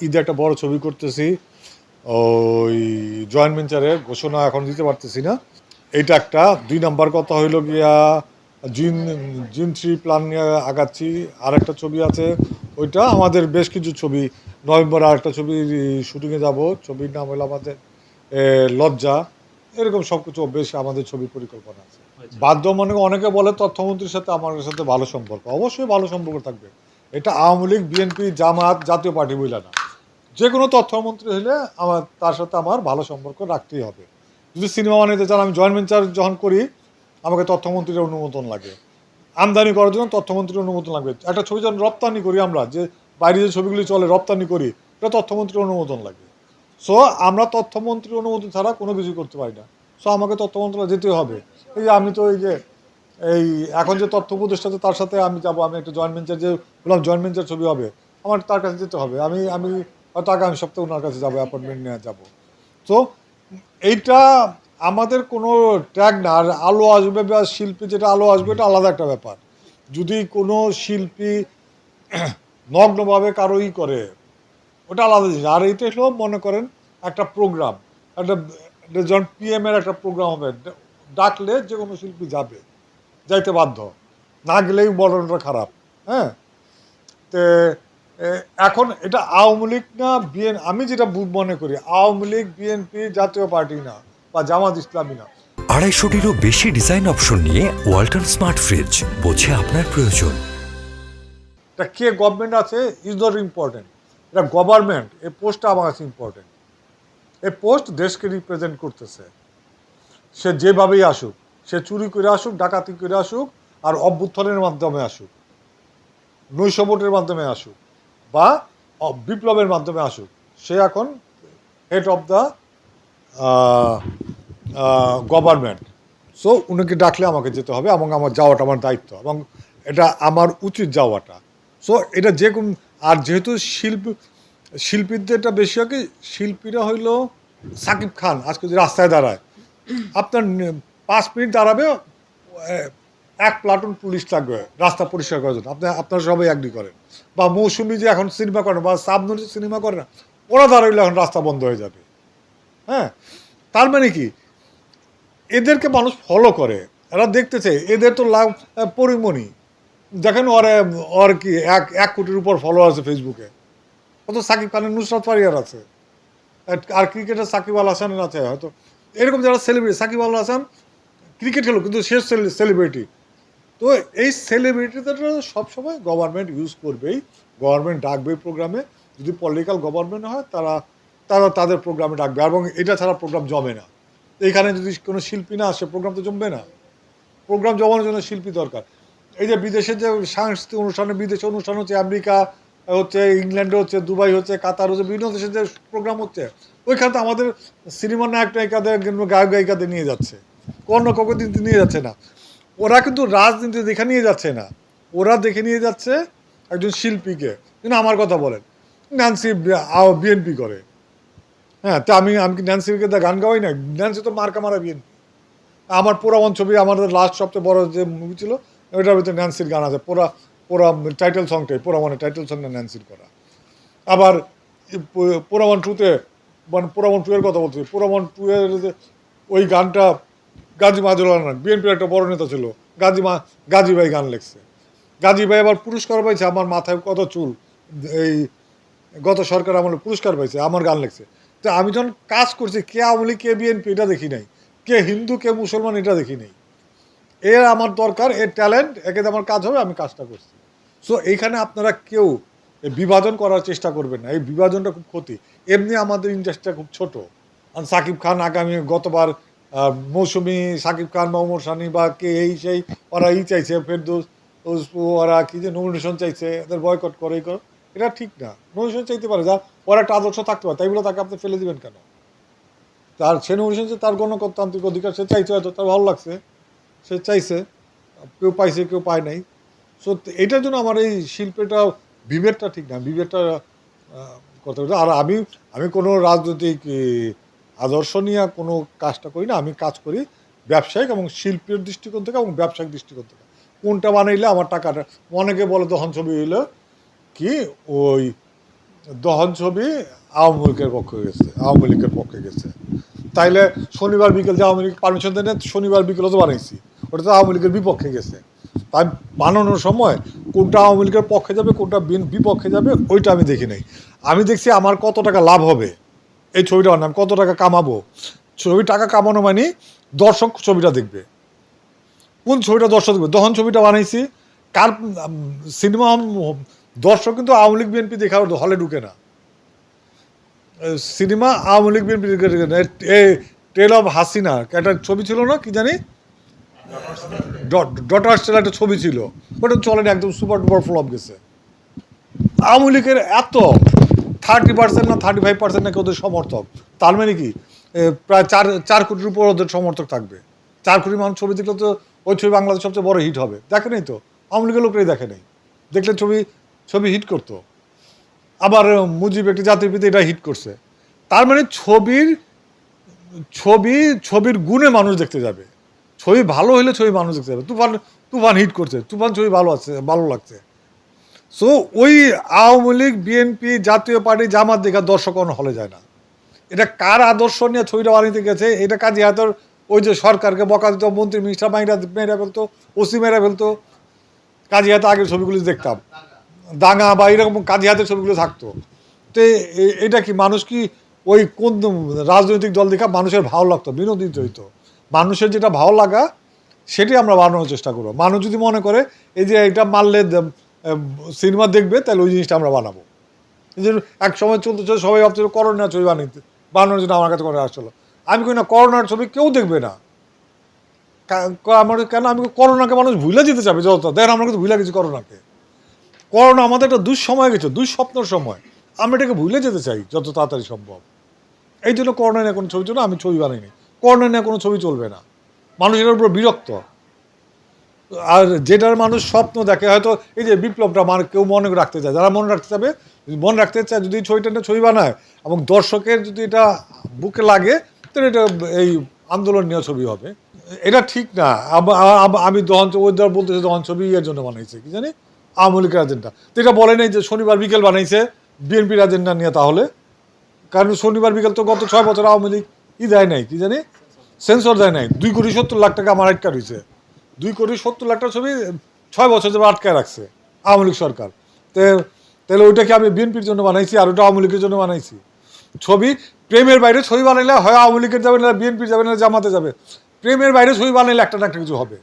ঈদে একটা বড় ছবি করতেছি। ওই জয়েন্ট ভেঞ্চারে ঘোষণা এখন দিতে পারতেছি না। এইটা একটা। দুই নাম্বার কথা হইল গিয়া জিন জিন থ্রি প্ল্যান নিয়ে আগাচ্ছি। আর একটা ছবি আছে। ওইটা আমাদের বেশ কিছু ছবি। নভেম্বর আর একটা ছবি শুটিংয়ে যাব। ছবির নাম হলো আমাদের লজ্জা। এরকম সব কিছু বেশ আমাদের ছবির পরিকল্পনা আছে। বাধ্য মনে অনেকে বলে তথ্যমন্ত্রীর সাথে আমার সাথে ভালো সম্পর্ক। অবশ্যই ভালো সম্পর্ক থাকবে। এটা আওয়ামী লীগ বিএনপি জামাত জাতীয় পার্টি বইলে না। যে কোনো তথ্যমন্ত্রী হলে আমার, তার সাথে আমার ভালো সম্পর্ক রাখতেই হবে। যদি সিনেমা বানাইতে চান, আমি জয়েন্ট ভেঞ্চার যখন করি, আমাকে তথ্যমন্ত্রীর অনুমোদন লাগে। আমদানি করার জন্য তথ্যমন্ত্রীর অনুমোদন লাগবে। একটা ছবি যখন রপ্তানি করি আমরা, যে বাইরে যে ছবিগুলি চলে রপ্তানি করি, এটা তথ্যমন্ত্রীর অনুমোদন লাগে। সো আমরা তথ্যমন্ত্রীর অনুমোদন ছাড়া কোনো কিছু করতে পারি না। সো আমাকে তথ্যমন্ত্রণালয় যেতে হবে। এই যে আমি তো এই যে, এই এখন যে তথ্য উপদেষ্টা আছে, তার সাথে আমি যাব, আমি একটা জয়েন্ট ভেঞ্চার যে বললাম জয়েন্ট ভেঞ্চার ছবি হবে, আমার তার কাছে যেতে হবে। আমি আমি হয়তো আগামী সপ্তাহে ওনার কাছে যাব অ্যাপয়েন্টমেন্ট নিয়ে যাব। তো এইটা আমাদের কোনো ট্যাগ না, আর আলো আসবে বা শিল্পী যেটা আলো আসবে, এটা আলাদা একটা ব্যাপার। যদি কোনো শিল্পী নগ্নভাবে কারোই করে, ওটা আলাদা জিনিস। আর এইটা হলো, মনে করেন, একটা প্রোগ্রাম একটা যখন পিএম এর একটা প্রোগ্রাম হবে, ডাকলে যে কোনো শিল্পী যাবে, যাইতে বাধ্য। না গেলেই বরণটা খারাপ হ্যাঁ? তে এখন এটা আওয়ামী লীগ না বিএন আমি যেটা মনে করি আওয়ামী লীগ বিএনপি জাতীয় পার্টি না বা জামাত ইসলামী না। আড়াইশোটিরও বেশি ডিজাইন অপশন নিয়ে ওয়ালটন স্মার্ট ফ্রিজ বোঝে আপনার প্রয়োজন। এটা কে গভর্নমেন্ট আছে? ইজ নট ইম্পর্টেন্ট এটা গভর্নমেন্ট এই পোস্টটা আমার কাছে ইম্পর্টেন্ট এই পোস্ট দেশকে রিপ্রেজেন্ট করতেছে। সে যেভাবেই আসুক সে চুরি করে আসুক ডাকাতি করে আসুক আর অভ্যুত্থানের মাধ্যমে আসুক নৈশভোটের মাধ্যমে আসুক। বা বিপ্লবের মাধ্যমে আসুক। সে এখন head of the government so উনিকে ডাকলে আমাকে যেতে হবে এবং আমার যাওয়াটা আমার দায়িত্ব এবং এটা আমার উচিত যাওয়াটা। সো এটা যে কোন, আর যেহেতু শিল্প, শিল্পীদের এটা বেশি হয় কি, শিল্পীরা হইল সাকিব খান, আজকে যে রাস্তায় দাঁড়ায়। আপনার পাঁচ মিনিট দাঁড়াবে এক প্লাটুন পুলিশ লাগবে রাস্তা পরিষ্কার করার জন্য। আপনি আপনারা সবাই অ্যাগ্রি করেন। বা মৌসুমি যে এখন সিনেমা করে না, বা সাবনুর যে সিনেমা করে না ওরা দাঁড়াইলে এখন রাস্তা বন্ধ হয়ে যাবে। হ্যাঁ? তার মানে কি? এদেরকে মানুষ ফলো করে। এরা দেখতেছে এদের তো লাভ পরিমণি। দেখেন ওর ওর কি এক এক কোটির উপর ফলো আছে ফেসবুকে কত সাকিব খানের নুসরাত ফারিয়ার আছে। আর- আর ক্রিকেটার সাকিব আল হাসানের আছে হয়তো। এরকম যারা সেলিব্রিটি সাকিব আল হাসান ক্রিকেট খেলো কিন্তু সে সেলিব্রিটি তো এই সেলিব্রিটিদের সবসময় গভর্নমেন্ট ইউজ করবেই। গভর্নমেন্ট ডাকবে প্রোগ্রামে যদি পলিটিক্যাল গভর্নমেন্ট হয়, তারা তারা তাদের প্রোগ্রামে ডাকবে। এবং এটা ছাড়া প্রোগ্রাম জমে না। এইখানে যদি কোনো শিল্পী না আসে প্রোগ্রাম তো জমবে না। প্রোগ্রাম জমানোর জন্য শিল্পী দরকার। এই যে বিদেশের যে সাংস্কৃতিক অনুষ্ঠানে, বিদেশে অনুষ্ঠান হচ্ছে আমেরিকা, হচ্ছে ইংল্যান্ডে হচ্ছে দুবাই হচ্ছে কাতার হচ্ছে বিভিন্ন দেশের যে প্রোগ্রাম হচ্ছে, ওইখানে তো আমাদের সিনেমার নায়ক নায়িকাদের গায়ক গায়িকাদের নিয়ে যাচ্ছে। কোনো দিন নিয়ে যাচ্ছে না। ওরা কিন্তু রাজনীতি দেখে নিয়ে যাচ্ছে না। ওরা দেখে নিয়ে যাচ্ছে একজন শিল্পীকে। কিন্তু আমার কথা বলেন। ন্যান্সি বিএনপি করে। হ্যাঁ তা আমি আমি কি ন্যান্সিকে দা গান গাওয়াই না? ন্যান্সি তো মার্কা মারা বিএনপি আমার পোড়ামন ছবি আমাদের লাস্ট সবচেয়ে বড় যে মুভি ছিল, ওইটার ভিতরে ন্যান্সির গান আছে। পোড়া পোড়া টাইটেল সংটাই পোড়ামনের টাইটেল সংটা ন্যান্সির করা। আবার পোড়ামন টুতে মানে পোড়ামন টু এর কথা বলছি পোড়ামন টু এর ওই গানটা গাজী মাজুল্লাহ বিএনপির একটা বড় নেতা ছিল। গাজী মা গাজী ভাই গান লেখছে। গাজী ভাই আবার পুরস্কার পাইছে, আমার মাথায় কত চুল। এই গত সরকার আমলে পুরস্কার পাইছে, আমার গান লেখছে। তো আমি যখন কাজ করছি, কে আওয়ামী কে বিএনপি, এটা দেখি নাই। কে হিন্দু, কে মুসলমান, এটা দেখি নাই। এর আমার দরকার, এর ট্যালেন্ট, একে দিয়ে আমার কাজ হবে, আমি কাজটা করছি। সো এইখানে আপনারা কেউ বিভাজন করার চেষ্টা করবেন না। এই বিভাজনটা খুব ক্ষতি। এমনি আমাদের ইন্ডাস্ট্রিটা খুব ছোট। আর সাকিব খান আগামী গতবার মৌসুমি, সাকিব খান বা ওমর সানি বা কে, এই, সেই ওরা ই চাইছে, ফেরদৌস ওরা কি যে নমিনেশন চাইছে, এদের বয়কট করে, এই করো। এটা ঠিক না। নমিনেশন চাইতে পারে, যা, ওরা একটা আদর্শ থাকতে পারে, তাই বলে তাকে আপনি ফেলে দিবেন কেন? তার, সে নমিনেশন তার গণতান্ত্রিক অধিকার, সে চাইছে হয়তো, তার ভালো লাগছে, সে চাইছে, কেউ পাইছে, কেউ পায় নাই। সো এটার জন্য আমার এই শিল্পটা বিভেদটা ঠিক না, বিভেদটা কথা আর আমি আমি কোনো রাজনৈতিক আদর্শ নিয়ে কোনো কাজটা করি না আমি কাজ করি ব্যবসায়িক এবং শিল্পের দৃষ্টিকোণ থেকে এবং ব্যবসায়িক দৃষ্টিকোণ থেকে। কোনটা বানাইলে আমার টাকাটা অনেকে বলে দহন ছবি হইল কি ওই দহন ছবি আওয়ামী লীগের পক্ষে গেছে আওয়ামী লীগের পক্ষে গেছে। তাইলে শনিবার বিকেল যে আওয়ামী লীগ পারমিশন না, শনিবার বিকেলও তো বানাইছি ওটা তো আওয়ামী লীগের বিপক্ষে গেছে। তাই বানানোর সময় কোনটা আওয়ামী লীগের পক্ষে যাবে কোনটা বিপক্ষে যাবে ওইটা আমি দেখি নাই। আমি দেখছি আমার কত টাকা লাভ হবে। এই ছবিটা আমি কত টাকা কামাবো? ছবি টাকা কামানো মানে দর্শক ছবিটা দেখবে। কোন ছবিটা দর্শক দেখবে? দহন ছবিটা বানাইছি, কার সিনেমা দর্শক কিন্তু আওয়ামী লীগ, বিএনপি দেখা হলে ঢুকে না। Cinema Awami League, BNP tale of Hasina একটা ছবি ছিল না কি জানি? ডটার স্টেল একটা ছবি ছিল। ওটা চলেনি একদম সুপার ডুপার ফ্লপ গেছে। আওয়ামী লীগের এত থার্টি পার্সেন্ট না থার্টি ফাইভ পার্সেন্ট নাকি ওদের সমর্থক। তার মানে কি? প্রায় চার চার কোটির উপর ওদের সমর্থক থাকবে। চার কোটি মানুষ ছবি দেখলে তো ওই ছবি বাংলাদেশ সবচেয়ে বড় হিট হবে। দেখে নেই তো? আওয়ামী লীগের লোকরাই দেখে নেই। দেখলে ছবি ছবি হিট করতো। আবার মুজিব একটি জাতির পিতা এটা হিট করছে। তার মানে ছবির, ছবি, ছবির গুণে মানুষ দেখতে যাবে। ছবি ভালো হলে ছবি মানুষ দেখতে যাবে। তুফান তুফান হিট করছে। তুফান ছবি ভালো আছে, ভালো লাগছে। সো ওই আওয়ামী লীগ বিএনপি জাতীয় পার্টি, জামাত দেখা দর্শক অন্য হলে যায় না। এটা কার আদর্শ নিয়ে ছবিটা বানিয়ে গেছে? এটা কাজী হাতের ওই যে সরকারকে বকা দিত, মন্ত্রী মিনিস্টার মাইরা মেয়েরা ফেলতো ওসি মেয়েরা ফেলতো। কাজী হাতে আগের ছবিগুলো দেখতাম। দাঙ্গা বা এরকম কাজী হাতের ছবিগুলো থাকতো। তো এটা কি মানুষ কি ওই কোন রাজনৈতিক দল দেখা মানুষের ভালো লাগতো বিনোদিত হইতো। মানুষের যেটা ভালো লাগা সেটি আমরা বানানোর চেষ্টা করব। মানুষ যদি মনে করে, এই যে এটা মারলে সিনেমা দেখবে, তাহলে ওই জিনিসটা আমরা বানাবো। যে এক সময় চলতে চলতে সবাই ভাবছিল, করোনার ছবি বানাইতে বানানোর জন্য আমার কাছে করে আসলো আমি কই, না, করোনার ছবি কেউ দেখবে না। আমার কেন আমি করোনাকে মানুষ ভুলে যেতে চাবে, যত দেখেন, আমরা কিন্তু ভুলে গেছি করোনাকে। করোনা আমাদের একটা দুঃসময় গেছে, দুঃস্বপ্নের সময়। আমরা এটাকে ভুলে যেতে চাই, যত তাড়াতাড়ি সম্ভব। এই জন্য করোনা নিয়ে কোনো ছবি জন্য আমি ছবি বানাইনি। করোনা নিয়ে কোনো ছবি চলবে না। মানুষের উপর বিরক্ত। আর যেটার মানুষ স্বপ্ন দেখে, হয়তো এই যে বিপ্লবটা মানে কেউ মনে রাখতে চায়, যারা মনে রাখতে চাবে, মনে রাখতে চায় যদি ছবিটা ছবি বানায় এবং দর্শকের যদি এটা বুকে লাগে, তাহলে এটা এই আন্দোলন নিয়ে ছবি হবে। এটা ঠিক না। আমি দহন ওই দল বলতেছে দহন ছবি এর জন্য বানাইছে, কি জানি? আওয়ামী লীগের এজেন্ডা তো এটা বলে নাই যে শনিবার বিকেল বানাইছে বিএনপির এজেন্ডা নিয়ে তাহলে। কারণ শনিবার বিকেল তো গত ছয় বছর আওয়ামী লীগ ই দেয় নাই, কি জানি? সেন্সর দেয় নাই। দুই কোটি সত্তর লাখ টাকা আমার আটকা রয়েছে। দুই কোটি সত্তর লাখটা ছবি ছয় বছর যাবে আটকায় রাখছে আওয়ামী লীগ সরকার। তে, তাহলে ওইটাকে আমি বিএনপির জন্য বানাইছি আর ওটা আওয়ামী লীগের জন্য বানাইছি। ছবি প্রেমের বাইরে ছবি বানাইলে হয় আওয়ামী লীগের যাবে না, বিএনপির যাবে না, জামাতে যাবে। প্রেমের বাইরে ছবি বানাইলে একটা না একটা কিছু হবে।